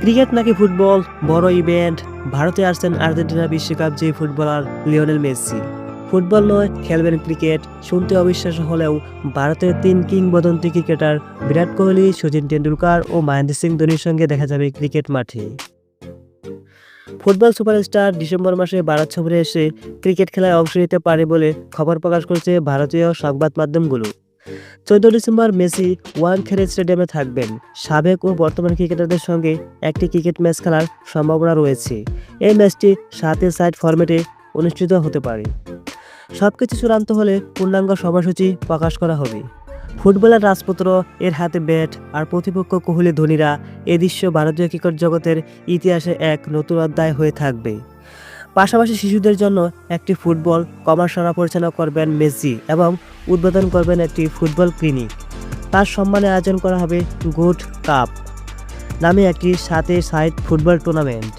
Cricket নাকি football? বড় event. ভারতে আসছেন আর্জেন্টিনা বিশ্বকাপ যে ফুটবলার লিওনেল মেসি। ফুটবল নয়, খেলবেন ক্রিকেট। শুনতে অবিশ্বাস্য হলেও ভারতের তিন কিংবদন্তি ক্রিকেটার বিরাট কোহলি, সচিন টেন্ডুলকার ও মহেন্দ্র সিং ধোনির সঙ্গে দেখা যাবে ক্রিকেট মাঠে। ফুটবল সুপারস্টার ডিসেম্বর মাসে ভারত সফরে এসে ক্রিকেট খেলায় অংশ নিতে পারে বলে খবর প্রকাশ করেছে ভারতীয় সংবাদ মাধ্যমগুলো। চোদ্দ ডিসেম্বর মেসি ওয়ানখেড়ে স্টেডিয়ামে থাকবেন। সাবেক ও বর্তমান ক্রিকেটারদের সঙ্গে একটি ক্রিকেট ম্যাচ খেলার সম্ভাবনা রয়েছে। এই ম্যাচটি সাতে সাইড ফরম্যাটে অনুষ্ঠিত হতে পারে। সবকিছু চূড়ান্ত হলে পূর্ণাঙ্গ সময়সূচি প্রকাশ করা হবে। ফুটবলের রাজপুত্র এর হাতে ব্যাট আর প্রতিপক্ষ কোহলি ধোনিরা এ দৃশ্য ভারতীয় ক্রিকেট জগতের ইতিহাসে এক নতুন অধ্যায় হয়ে থাকবে। পাশাপাশি শিশুদের জন্য একটি ফুটবল কমার্শনা পরিচালনা করবেন মেসি এবং উদ্বোধন করবেন একটি ফুটবল ক্লিনিক। তার সম্মানে আয়োজন করা হবে গুড কাপ নামে একটি সাথে সাইড ফুটবল টুর্নামেন্ট।